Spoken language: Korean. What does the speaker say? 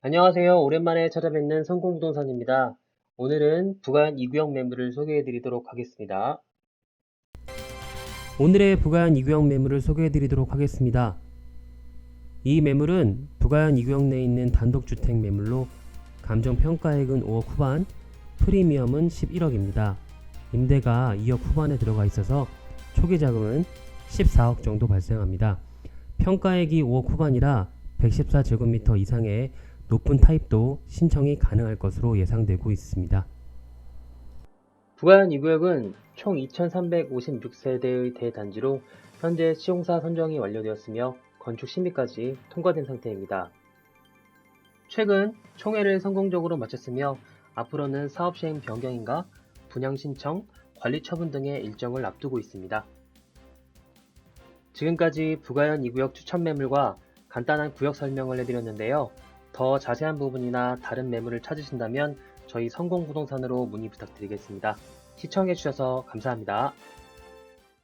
안녕하세요. 오랜만에 찾아뵙는 성공부동산입니다. 오늘은 부가연 2구역 매물을 소개해 드리도록 하겠습니다. 오늘의 부가연 2구역 매물을 소개해 드리도록 하겠습니다. 이 매물은 부가연 2구역 내에 있는 단독주택 매물로 감정평가액은 5억 후반, 프리미엄은 11억입니다. 임대가 2억 후반에 들어가 있어서 초기 자금은 14억 정도 발생합니다. 평가액이 5억 후반이라 114제곱미터 이상의 높은 타입도 신청이 가능할 것으로 예상되고 있습니다. 부가연 2구역은 총 2,356세대의 대단지로 현재 시공사 선정이 완료되었으며 건축 심의까지 통과된 상태입니다. 최근 총회를 성공적으로 마쳤으며 앞으로는 사업 시행 변경인가 분양 신청, 관리 처분 등의 일정을 앞두고 있습니다. 지금까지 부가연 2구역 추천 매물과 간단한 구역 설명을 해드렸는데요. 더 자세한 부분이나 다른 매물을 찾으신다면 저희 성공부동산으로 문의 부탁드리겠습니다. 시청해주셔서 감사합니다.